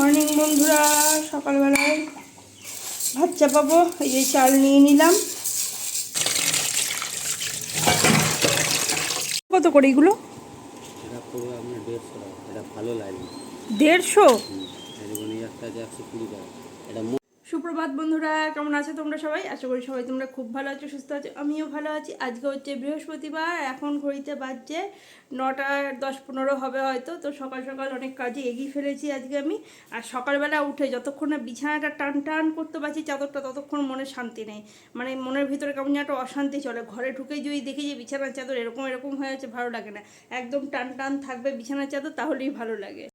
Morning বন্ধুরা। সকালবেলায় ভাত চাপাবো এই যে চাল নিয়ে নিলাম। কত করে এগুলো? দেড়শো সুপ্রভাত বন্ধুরা, কেমন আছো তোমরা সবাই? আশা করি সবাই তোমরা খুব ভালো আছো, সুস্থ আছো, আমিও ভালো আছি। আজকে হচ্ছে বৃহস্পতিবার, এখন ঘড়িতে বাজছে নটা দশ পনেরো হবে হয়তো, তো সকাল সকাল অনেক কাজে এগিয়ে ফেলেছি আজকে আমি। আর সকালবেলা উঠে যতক্ষণ না বিছানাটা টান টান করতে পারছি চাদরটা ততক্ষণ মনে শান্তি নেই। মানে মনের ভিতরে কেমন একটা অশান্তি চলে। ঘরে ঢুকে যদি দেখি যে বিছানার চাদর এরকম এরকম হয়ে আছে, ভালো লাগে না। একদম টান টান থাকবে বিছানার চাদর, তাহলেই ভালো লাগে।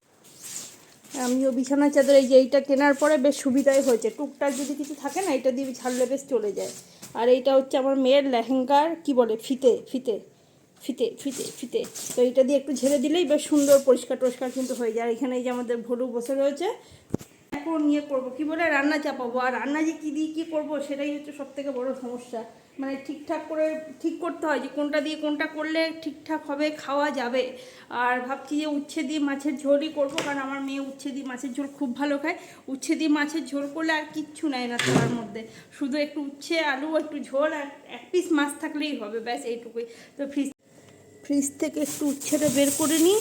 আমিও বিছানার চাদর এই যে এইটা কেনার পরে বেশ সুবিধাই হয়েছে। টুকটাক যদি কিছু থাকে না, এটা দিয়ে ছাড়লে বেশ চলে যায়। আর এইটা হচ্ছে আমার মেয়ের লেহেঙ্গার, কি বলে, ফিতে ফিতে ফিতে ফিতে ফিতে। তো এইটা দিয়ে একটু ঝেড়ে দিলেই বেশ সুন্দর পরিষ্কার টরিষ্কার কিন্তু হয়ে যায়। এখানে এই যে আমাদের ভলু বসে রয়েছে, এখন ইয়ে করব, কি বলে, রান্না চাপাবো। আর রান্না যে কী দিয়ে কী করব, সেটাই হচ্ছে সব থেকে বড় সমস্যা। মানে ঠিকঠাক করে, ঠিক করতে হয় যে কোনটা দিয়ে কোনটা করলে ঠিকঠাক হবে, খাওয়া যাবে। আর ভাবছি যে উচ্ছে দিয়ে মাছের ঝোলই করব, কারণ আমার মেয়ে উচ্ছে দিয়ে মাছের ঝোল খুব ভালো খায়। উচ্ছে দিয়ে মাছের ঝোল করলে আর কিচ্ছু নেয় না তার মধ্যে। শুধু একটু উচ্ছে, আলু, একটু ঝোল আর এক পিস মাছ থাকলেই হবে, ব্যাস এইটুকুই। তো ফ্রিজ ফ্রিজ থেকে একটু উচ্ছেটা বের করে নিই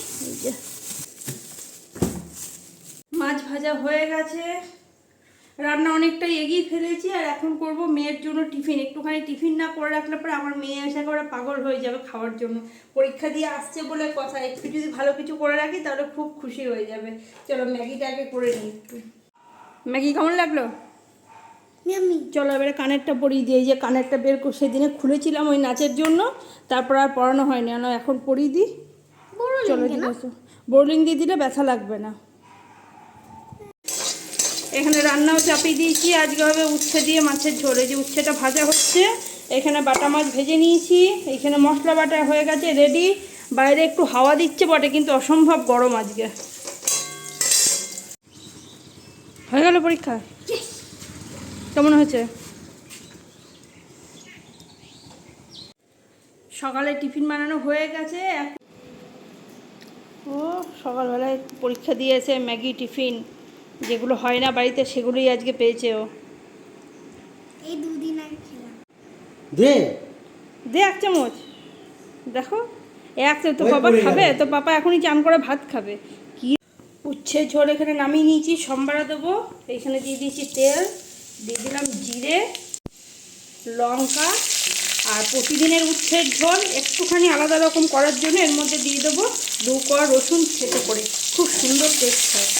মাছ ভাজা হয়ে গেছে। রান্না অনেকটা এগিয়ে ফেলেছি আর এখন করব মেয়ের জন্য টিফিন। একটুখানি টিফিন না করে রাখলে পরে আমার মেয়ে এসে করে পাগল হয়ে যাবে খাওয়ার জন্য। পরীক্ষা দিয়ে আসছে বলে কথা একটু যদি ভালো কিছু করে রাখি তাহলে খুব খুশি হয়ে যাবে। চলো ম্যাগিটা আগে করে নিই একটু। ম্যাগি কেমন লাগল? চলো এবারে কানেরটা পরিয়ে দিই যে কানেরটা বের করে সেদিনে খুলেছিলাম ওই নাচের জন্য তারপর আর পড়ানো হয়নি এখন পরিয়ে দিই। চলো ঠিক আছে বোর্ডিং দিয়ে দিলে ব্যথা লাগবে না। এখানে রান্নাও চাপিয়ে দিয়েছি। আজকে হবে উচ্ছে দিয়ে মাছের ঝোল। এই যে উচ্ছেটা ভাজা হচ্ছে এখানে বাটা মাছ ভেজে নিয়েছি। এখানে মশলা বাটা হয়ে গেছে রেডি বাইরে একটু হাওয়া দিচ্ছে বটে কিন্তু অসম্ভব গরম আজকে। হয়ে গেল পরীক্ষা? কেমন হয়েছে? সকালে টিফিন বানানো হয়ে গেছে। ও সকালবেলায় পরীক্ষা দিয়েছে ম্যাগি টিফিন। যেগুলো হয় না বাড়িতে সেগুলোই আজকে পেয়েছে ও। এই দুদিন আগে খেলাম। দে। দে এক চামচ। দেখো এক তো বাবা খাবে তো পাপা এখনই চান করে ভাত খাবে। কি উচ্ছে ঝোল এখানে নামিয়ে নিয়েছি সম্বারা দেবো। এখানে দিয়ে দিয়েছি তেল দিয়ে দিলাম জিরে লঙ্কা আর প্রতিদিনের উচ্ছের ঝোল একটুখানি আলাদা রকম করার জন্য এর মধ্যে দিয়ে দেবো দু কোয়া রসুন ছেটে করে। খুব সুন্দর টেস্ট হয়।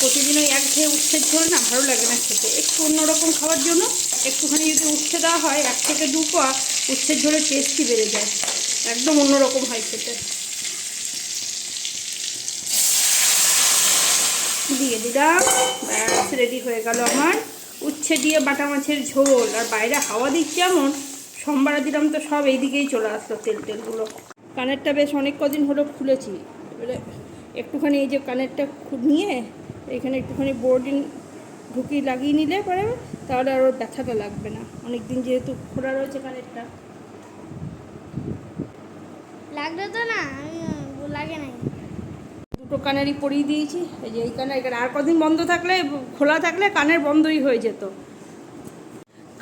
প্রতিদিন ওই এক ঘেয়ে উচ্ছের ঝোল না, ভালো লাগে না খেতে। একটু অন্যরকম খাওয়ার জন্য একটুখানি যদি উচ্ছে দেওয়া হয়, এক থেকে দু কোয়া উচ্ছের ঝোলের টেস্টই বেড়ে যায়। একদম অন্যরকম হয় খেতে। দিয়ে দিলাম। ব্যাস রেডি হয়ে গেল আমার। উচ্ছে দিয়ে বাটা মাছের ঝোল। আর বাইরে হাওয়া দিচ্ছে এমন সোমবারে দিলাম তো সব এইদিকেই চলে আসলো তেল তেলগুলো। কানেরটা বেশ অনেক কদিন হলো খুলেছি। এবারে একটুখানি এই যে কানেরটা নিয়ে এখানে একটুখানি বোর্ডিং ঢুকিয়ে লাগিয়ে নিলে পরে তাহলে আর ওর ব্যথাটা লাগবে না। অনেক দিন যেহেতু খোলা রয়েছে কানেরটা। লাগল তো না লাগে নাই। দুটো কানেরই পরিয়ে দিয়েছি। এই যে এই কানে এখানে আর কদিন বন্ধ থাকলে খোলা থাকলে কানের বন্ধই হয়ে যেত।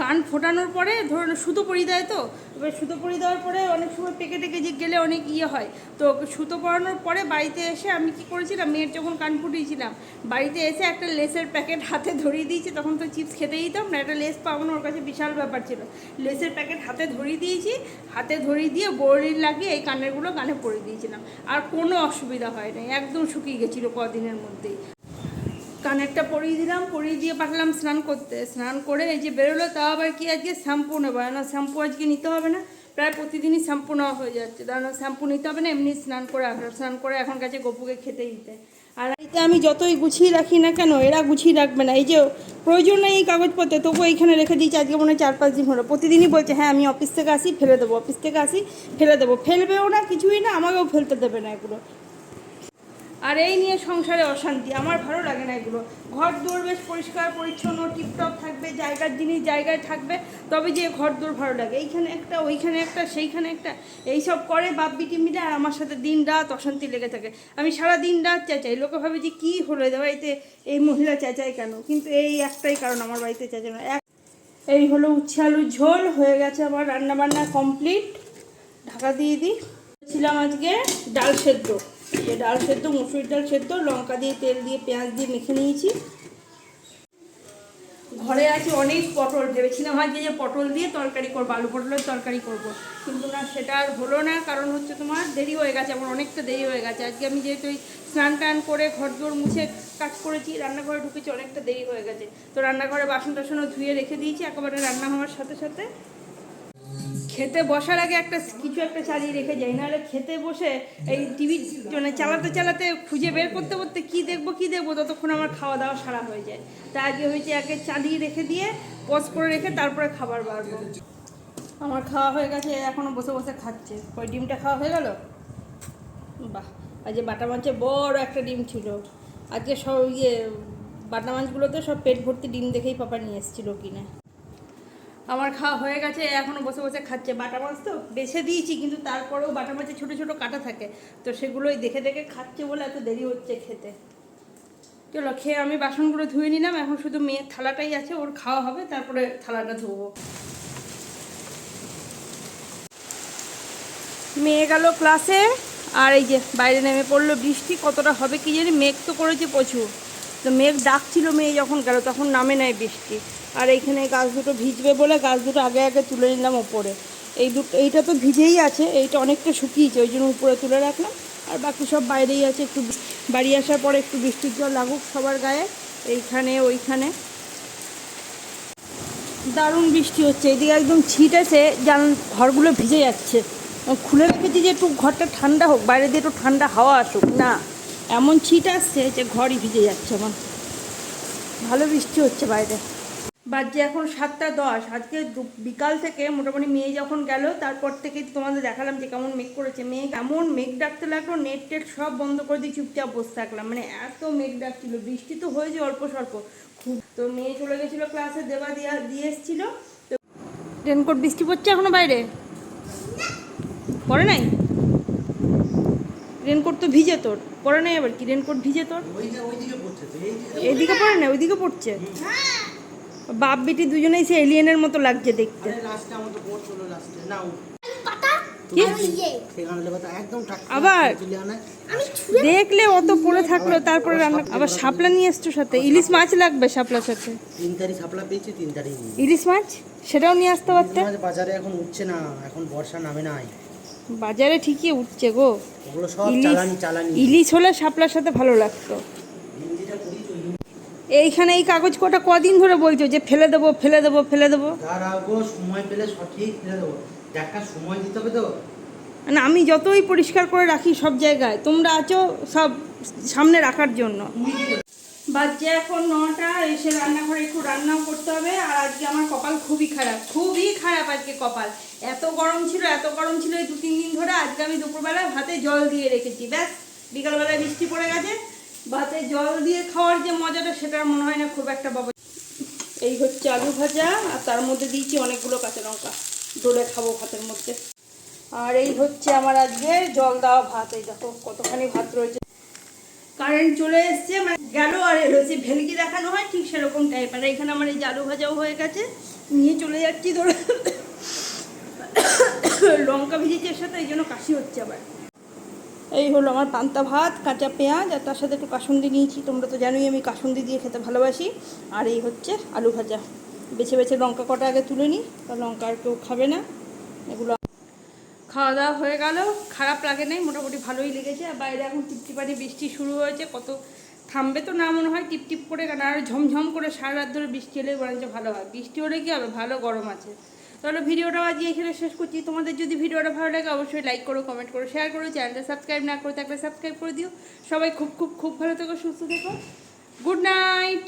কান ফোটানোর পরে ধরুন সুতো পরিয়ে দেয় তো এবার সুতো পরিয়ে দেওয়ার পরে অনেক সময় পেকে টেকে যে গেলে অনেক ইয়ে হয়। তো সুতো পরানোর পরে বাড়িতে এসে আমি কি করেছিলাম, মেয়ের যখন কান ফুটিয়েছিলাম, বাড়িতে এসে একটা লেসের প্যাকেট হাতে ধরিয়ে দিয়েছি, তখন তো চিপস খেতে দিতাম না, একটা লেস পাওয়ানো ওর কাছে বিশাল ব্যাপার ছিল। লেসের প্যাকেট হাতে ধরিয়ে দিয়েছি, হাতে ধরিয়ে দিয়ে বোরিং লাগিয়ে এই কানেরগুলো কানে পরিয়ে দিয়েছিলাম। আর কোনো অসুবিধা হয় নাই একদম শুকিয়ে গেছিল কদিনের মধ্যেই। কানেরটা পরিয়ে দিলাম, পরিয়ে দিয়ে পাঠালাম স্নান করতে। স্নান করে এই যে বেরোলো, তাও আবার কি আজকে শ্যাম্পু নেব? না, শ্যাম্পু আজকে নিতে হবে না, প্রায় প্রতিদিনই শ্যাম্পু নেওয়া হয়ে যাচ্ছে। কারণ শ্যাম্পু নিতে হবে না, এমনি স্নান করে স্নান করে এখন কাছে গপুকে খেতে দিতে। আর এতে আমি যতই গুছিয়ে রাখি না কেন, এরা গুছিয়ে রাখবে না। এই যে প্রয়োজন নেই এই কাগজপত্র তবু এইখানে রেখে দিয়েছি, আজকে মনে হয় চার পাঁচ দিন হলো। প্রতিদিনই বলছে হ্যাঁ আমি অফিস থেকে আসি, ফেলে দেবো, অফিস থেকে আসি, ফেলে দেবো। ফেলবেও না, কিছুই না, আমাকেও ফেলতে দেবে না এগুলো। আর এই নিয়ে সংসারে অশান্তি। আমার ভালো লাগে না এগুলো। ঘর দুয়ার বেশ পরিষ্কার, পরিচ্ছন্ন, টিপটপ থাকবে, জায়গার জিনিস জায়গায় থাকবে, তবে যে ঘর দুয়ার ভালো লাগে। এইখানে একটা, ওইখানে একটা, সেইখানে একটা, এইসব করে বাপ বিটি মিলে আর আমার সাথে দিন রাত অশান্তি লেগে থাকে। আমি সারা দিন রাত চেঁচাই। লোকে ভাবে যে কী হলো এদের বাড়িতে এই মহিলা চেঁচাই কেন? কিন্তু এই একটাই কারণ আমার বাড়িতে চেঁচানো এক এই হলো উচ্ছে আলুর ঝোল। হয়ে গেছে আমার রান্না বান্না কমপ্লিট। ঢাকা দিয়ে দিই। ছিলাম আজকে ডাল সেদ্ধ। এই যে ডাল সেদ্ধ মুসুরির ডাল সেদ্ধ, লঙ্কা দিয়ে তেল দিয়ে পেঁয়াজ দিয়ে মেখে নিয়েছি। ঘরে আছে অনেক পটল, ভেবেছিলাম আজকে যে পটল দিয়ে তরকারি করব, আলু পটলের তরকারি করব। কিন্তু না, সেটা আর হলো না, কারণ হচ্ছে তোমার দেরি হয়ে গেছে, আমার অনেকটা দেরি হয়ে গেছে। আজকে আমি যেহেতু ওই স্নান টান করে ঘর দোর মুছে কাজ করেছি, রান্নাঘরে ঢুকেছি, অনেকটা দেরি হয়ে গেছে। তো রান্নাঘরে বাসন টাসনও ধুয়ে রেখে দিয়েছি, একেবারে রান্না হওয়ার সাথে সাথে খেতে বসার আগে একটা কিছু একটা চালিয়ে রেখে যাই, নাহলে খেতে বসে এই টিভি মানে চালাতে চালাতে খুঁজে বের করতে করতে কি দেখব কি দেখব, ততক্ষণ আমার খাওয়া দাওয়া সারা হয়ে যায়। তা আগে হয়েছে আগে চালিয়ে রেখে দিয়ে, পজ করে রেখে তারপরে খাবার বাড়বো আমার খাওয়া হয়ে গেছে, এখনও বসে বসে খাচ্ছে। ওই ডিমটা খাওয়া হয়ে গেল? বাহ আজকে বাটা মাছের বড় একটা ডিম ছিল। আজকে সব ইয়ে বাটা মাছগুলোতে সব পেট ভর্তি ডিম দেখেই পাপা নিয়ে এসেছিল কিনে। আমার খাওয়া হয়ে গেছে, এখনও বসে বসে খাচ্ছে। বাটা মাছ তো বেছে দিয়েছি, কিন্তু তারপরেও বাটা মাছে ছোটো ছোটো কাটা থাকে। তো সেগুলোই দেখে দেখে খাচ্ছে বলে এত দেরি হচ্ছে খেতে। চলো, খেয়ে আমি বাসনগুলো ধুয়ে নিলাম। এখন শুধু মেয়ের থালাটাই আছে, ওর খাওয়া হবে, তারপরে থালাটা ধুবো। মেয়ে গেল ক্লাসে, আর এই যে বাইরে নেমে পড়ল বৃষ্টি, কতটা হবে কি জানি, মেঘ তো করেছে প্রচুর। তো মেঘ ডাকছিল, মেয়ে যখন গেল, তখন নামে নেয় বৃষ্টি। আর এইখানে গাছ দুটো ভিজবে বলে গাছ দুটো আগে আগে তুলে নিলাম ওপরে। এই দুটো, এইটা তো ভিজেই আছে, এইটা অনেকটা শুকিয়েছে, ওই জন্য উপরে তুলে রাখলাম। আর বাকি সব বাইরেই আছে, একটু বাড়ি আসার পরে একটু বৃষ্টির জল লাগুক সবার গায়ে, এইখানে, ওইখানে। দারুণ বৃষ্টি হচ্ছে, এদিকে একদম ছিট আছে, জান, ঘরগুলো ভিজে যাচ্ছে। খুলে রেখেছি যে একটু ঘরটা ঠান্ডা হোক, বাইরে দিয়ে একটু ঠান্ডা হাওয়া আসুক, না। এমন ছিট আসছে যে ঘরই ভিজে যাচ্ছে আমার। ভালো বৃষ্টি হচ্ছে বাইরে। বাজে এখন সাতটা দশ। আজকে বিকাল থেকে মোটামুটি মেয়ে যখন গেল তারপর থেকে তোমাদের দেখালাম যে কেমন মেঘ করেছে। মেঘ এমন মেঘ ডাকতে লাগল নেট টেট সব বন্ধ করে দিয়ে চুপচাপ বসে থাকলাম। মানে এত মেঘ ডাকছিল বৃষ্টি তো হয়েছে অল্প স্বল্প। খুব তো মেয়ে চলে গেছিল ক্লাসে দেবা দিয়া দিয়ে এসেছিল। তো রেনকোট বৃষ্টি পড়ছে এখনও বাইরে? পড়ে নাই? রেনকোট তো ভিজে তোর। পড়ে নাই আবার কি? রেনকোট ভিজে তোর? এদিকে পড়ে না ওইদিকে পড়ছে। বাপ বেটি দুজনেই সে এলিয়েনের মতো লাগছে দেখতে। ইয়ে আবার? দেখলে অত পড়ে থাকল তারপরে রান্না আবার শাপলা নিয়ে এসছো সাথে? ইলিশ মাছ লাগবে শাপলার সাথে? তিন তারিখ সাপলা পেয়েছি তিন তারিখ ইলিশ মাছ? সেটাও নিয়ে আসতে পারতে? বাজারে এখন উঠছে না এখন বর্ষা নামে নাই। বাজারে ঠিকই উঠছে গো। ইলিশ চালানি চালানি। ইলিশ হলে শাপলার সাথে ভালো লাগতো। এইখানে এই কাগজ কটা কদিন ধরে বলছো যে ফেলে দেবো ফেলে দেবো ফেলে দেবো? সময় পেলে সঠিক ফেলে দেবো। একটা সময় দিতে হবে তো। না আমি যতই পরিষ্কার করে রাখি সব জায়গায় তোমরা আছো সব সামনে রাখার জন্য। বাজছে এখন নটা এসে রান্নাঘরে একটু রান্নাও করতে হবে আর আজকে আমার কপাল খুবই খারাপ খুবই খারাপ আজকে কপাল। এত গরম ছিল এত গরম ছিল এই দু তিন দিন ধরে আজকে আমি দুপুরবেলা ভাতে জল দিয়ে রেখেছি ব্যাস। বিকালবেলায় বৃষ্টি পড়ে গেছে ভাতে জল দিয়ে খাওয়ার যে মজাটা, সেটা মনে হয় না খুব একটা বাবা এই হচ্ছে আলু ভাজা, আর তার মধ্যে দিয়েছি অনেকগুলো কাঁচা লঙ্কা। দোলে খাব ভাতের মধ্যে। আর এই হচ্ছে আমার আজকে জল দেওয়া ভাত। এই দেখো কতখানি ভাত রয়েছে। কারেন্ট চলে এসছে মানে গেল, আর যে ভেলকি দেখানো হয়, ঠিক সেরকম টাইপ আর এখানে আমার এই আলু ভাজাও হয়ে গেছে। নিয়ে চলে যাচ্ছি ধরে। লঙ্কা ভেজেছি এর সাথে এই জন্য কাশি হচ্ছে আবার। এই হলো আমার পান্তা ভাত, কাঁচা পেঁয়াজ আর তার সাথে একটু কাসুন্দি নিয়েছি। তোমরা তো জানোই আমি কাসুন্দি দিয়ে খেতে ভালোবাসি। আর এই হচ্ছে আলু ভাজা। বেছে বেছে লঙ্কা কটা আগে তুলে নিই লঙ্কা আর কেউ খাবে না। এগুলো খাওয়া দাওয়া হয়ে গেল। খারাপ লাগে নাই, মোটামুটি ভালোই লেগেছে। আর বাইরে এখন টিপটিপানি বৃষ্টি শুরু হয়েছে, কত থামবে তো না মনে হয়। টিপটিপ করে কেন? আর ঝমঝম করে সারা রাত ধরে বৃষ্টি হলে বরঞ্চ ভালো হয়। বৃষ্টি হলে কি হবে? ভালো গরম আছে। তাহলে ভিডিওটা আজ এখানে শেষ করছি। তোমাদের যদি ভিডিওটা ভালো লাগে, অবশ্যই লাইক করো কমেন্ট করো শেয়ার করো চ্যানেলটা সাবস্ক্রাইব না করে থাকলে সাবস্ক্রাইব করে দিও। সবাই খুব খুব খুব ভালো থেকো, সুস্থ থেকো। Good night